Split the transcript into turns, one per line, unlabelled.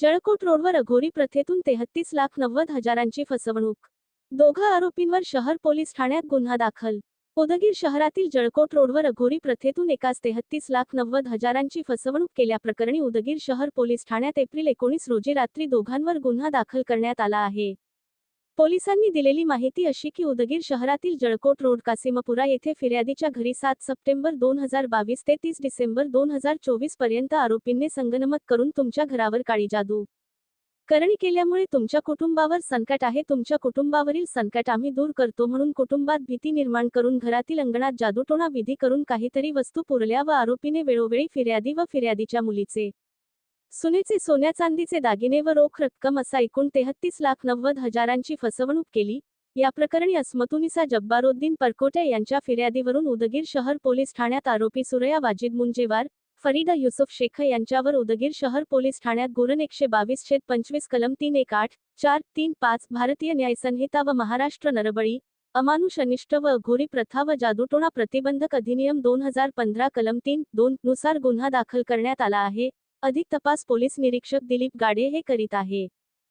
जळकोट रोडवर अघोरी प्रथेतून तेहत्तीस लाख नव्वद हजारांची फसवणूक. दोघं आरोपींवर शहर पोलीस ठाण्यात गुन्हा दाखल. उदगीर शहरातील जळकोट रोडवर अघोरी प्रथेतून एकाच तेहत्तीस लाख नव्वद हजारांची फसवणूक केल्याप्रकरणी उदगीर शहर पोलीस ठाण्यात एप्रिल एकोणीस रोजी रात्री दोघांवर गुन्हा दाखल करण्यात आला आहे. पोलिसांनी दिलेली माहिती अशी की उदगीर शहरातील जळकोट रोड कासिमपुरा येथे फिर्यादीच्या घरी सात सप्टेंबर दोन हजार बावीस ते तीस डिसेंबर दोन हजार चोवीसपर्यंत आरोपींनी संगनमत करून तुमच्या घरावर काळी जादू करणी केल्यामुळे तुमच्या कुटुंबावर संकट आहे. तुमच्या कुटुंबावरील संकट आम्ही दूर करतो म्हणून कुटुंबात भीती निर्माण करून घरातील अंगणात जादूटोणा विधी करून काहीतरी वस्तू पुरल्या व आरोपीने वेळोवेळी फिर्यादी व फिर्यादीच्या मुलीचे सुनेचे सोन्या चांदीचे दागिने व रोख रक्कम असा एकूण तेहत्तीस लाख नव्वद हजारांची फसवणूक केली. या प्रकरणी अस्मतुनिसा जब्बारुद्दीन परकोटे यांच्या फिर्यादीवरून उदगीर शहर पोलीस ठाण्यात आरोपी सुरया वाजिद मुंजेवार फरीदा युसुफ शेख यांच्यावर उदगीर शहर पोलीस ठाण्यात गुरण एकशे बावीस छेद पंचवीस कलम तीन एक आठ चार तीन पाच भारतीय न्यायसंहिता व महाराष्ट्र नरबळी अमानुष अनिष्ट व अघोरी प्रथा व जादूटोणा प्रतिबंधक अधिनियम दोन हजार पंधरा कलम तीन दोन नुसार गुन्हा दाखल करण्यात आला आहे. अधिक तपास पोलीस निरीक्षक दिलीप गाडे हे करीत आहे.